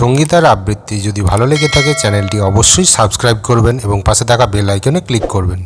সঙ্গীতার আবৃত্তি। যদি ভালো লেগে থাকে, চ্যানেলটি অবশ্যই সাবস্ক্রাইব করবেন এবং পাশে থাকা বেল আইকনে ক্লিক করবেন।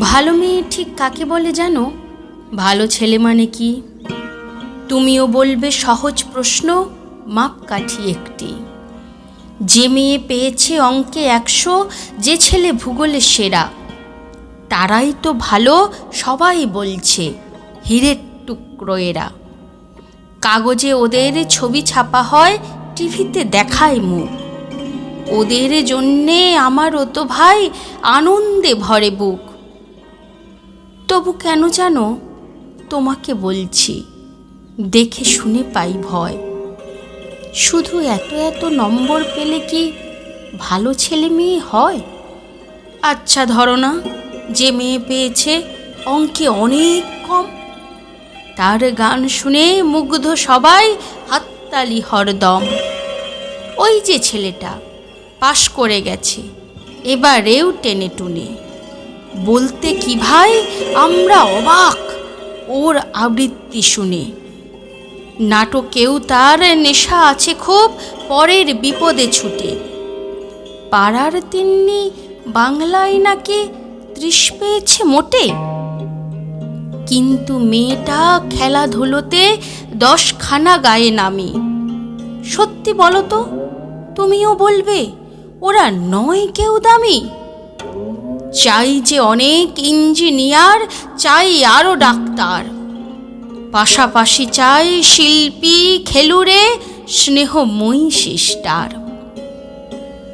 ভালো মেয়ে ঠিক কাকে বলে জানো? ভালো ছেলে মানে কি? তুমিও বলবে সহজ প্রশ্ন, মাপকাঠি একটি। যে মেয়ে পেয়েছে অঙ্কে একশো, যে ছেলে ভূগোলে সেরা। তারাই তো ভালো, সবাই বলছে, হীরের টুকরো এরা। কাগজে ওদের ছবি ছাপা হয়, টিভিতে দেখায় মুখ। ওদের জন্যে আমারও তো ভাই আনন্দে ভরে বুক। তবু কেন জানো, তোমাকে বলছি, দেখে শুনে পাই ভয়। শুধু এত এত নম্বর পেলে কি ভালো ছেলে মেয়ে হয়? আচ্ছা ধরো না, যে মেয়ে পেয়েছে অঙ্কে অনেক কম। তার গান শুনে মুগ্ধ সবাই হাততালি হরদম। ওই যে ছেলেটা, পাশ করে গেছে, এবারেও টেনে টুনে। বলতে কি ভাই, আমরা অবাক, ওর আবৃত্তি শুনে। নাটকেও তার নেশা আছে খুব, পরের বিপদে ছুটে। পাড়ার তিন্নি বাংলায় নাকি ত্রিশ পেয়েছে মোটে? কিন্তু মেয়েটা খেলাধুলোতে দশখানা গায়ে নামি। সত্যি বলো তো, তুমিও বলবে, ওরা নয় কেউ দামি। চাই যে অনেক ইঞ্জিনিয়ার, চাই আরও ডাক্তার। পাশাপাশি চাই শিল্পী, খেলুড়ে স্নেহময়ী সিস্টার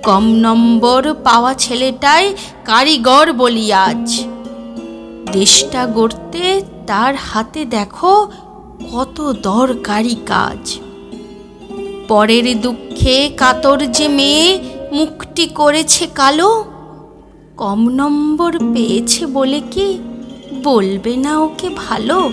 কম নম্বর পাওয়া ছেলেটাই কারিগর বলি আজ। দেশটা গড়তে তার হাতে দেখো কত দরকারি কাজ। পরের দুঃখে কাতর যে মেয়ে মুখটি করেছে কালো। কম নম্বর পেয়েছে বলে কি বলবে না ওকে ভালো?